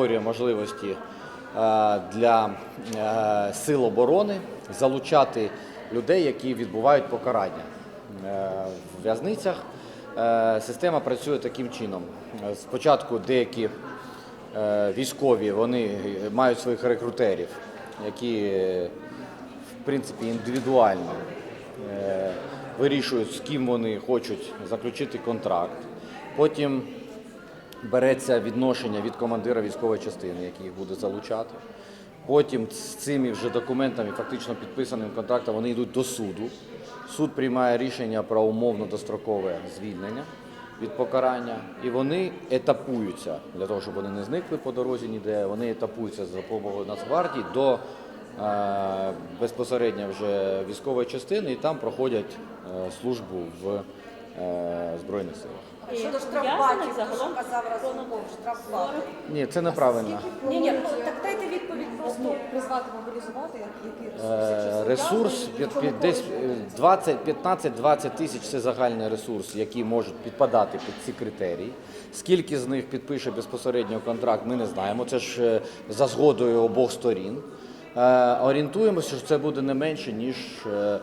створює можливості е, для е, сил оборони залучати людей, які відбувають покарання Е, в в'язницях. Система працює таким чином. Спочатку деякі військові вони мають своїх рекрутерів, які в принципі індивідуально вирішують, з ким вони хочуть заключити контракт. Потім береться відношення від командира військової частини, який їх буде залучати. Потім з цими вже документами, фактично підписаним контрактом, вони йдуть до суду. Суд приймає рішення про умовно дострокове звільнення від покарання, і вони етапуються для того, щоб вони не зникли по дорозі ніде. Вони етапуються за допомогою Нацгвардії до е, безпосередньо вже військової частини і там проходять е, службу в Збройних силах. Щодо штрафбатів, то що загалом казав Разумков, штрафбати. Ні, це неправильно. Ні, ні, так дайте відповідь просто. Призвати мобілізувати, який Е, ресурс? Ресурс під- під- десь е, 20, 15-20 тисяч це загальний ресурс, який можуть підпадати під ці критерії. Скільки з них підпише безпосередньо контракт, ми не знаємо. Це ж е, за згодою обох сторін. Е, Орієнтуємося, що це буде не менше ніж е,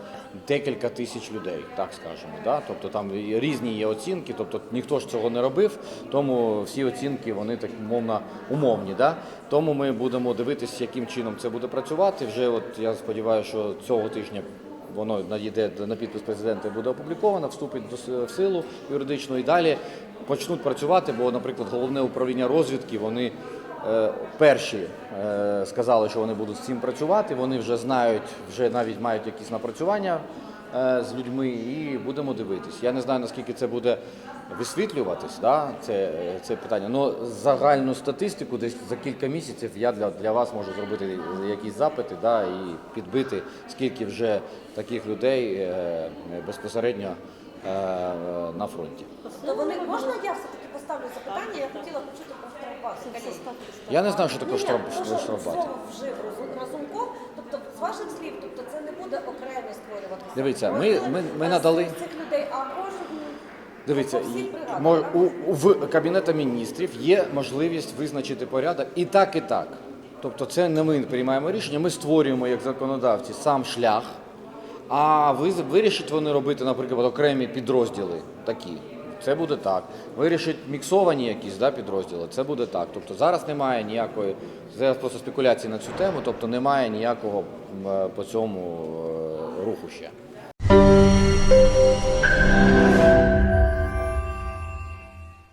декілька тисяч людей, так скажемо. Да? Тобто там різні є оцінки, тобто ніхто ж цього не робив, тому всі оцінки вони так мовно умовні. Да? Тому ми будемо дивитися, яким чином це буде працювати. Вже от я сподіваюся, що цього тижня воно надійде на підпис президента і буде опубліковано, вступить в силу юридично і далі почнуть працювати. Бо, наприклад, головне управління розвідки вони. Е, Перші е, сказали, що вони будуть з цим працювати. Вони вже знають, вже навіть мають якісь напрацювання е, з людьми, і будемо дивитись. Я не знаю наскільки це буде висвітлюватись, да, це, це питання. Ну загальну статистику, десь за кілька місяців я для, для вас можу зробити якісь запити, да, і підбити, скільки вже таких людей безпосередньо на фронті. То вони можна я все-таки поставлю запитання? Я хотіла почути про штрафбати. Я не знаю, що таке штрафбат. вжив Разум- Разумков, тобто з ваших слів, тобто це не буде окремо створюватися. Дивіться, ми- ми- ми надали- цих людей, а кожен Дивіться, мо- у, у- в Кабінету міністрів є можливість визначити порядок і так, і так. Тобто це не ми приймаємо рішення, ми створюємо як законодавці сам шлях, а ви, вирішать вони робити, наприклад, окремі підрозділи такі. Це буде так. Вирішить міксовані якісь да, підрозділи, це буде так. Тобто зараз немає ніякої, зараз просто спекуляції на цю тему, тобто немає ніякого е, по цьому е, руху ще.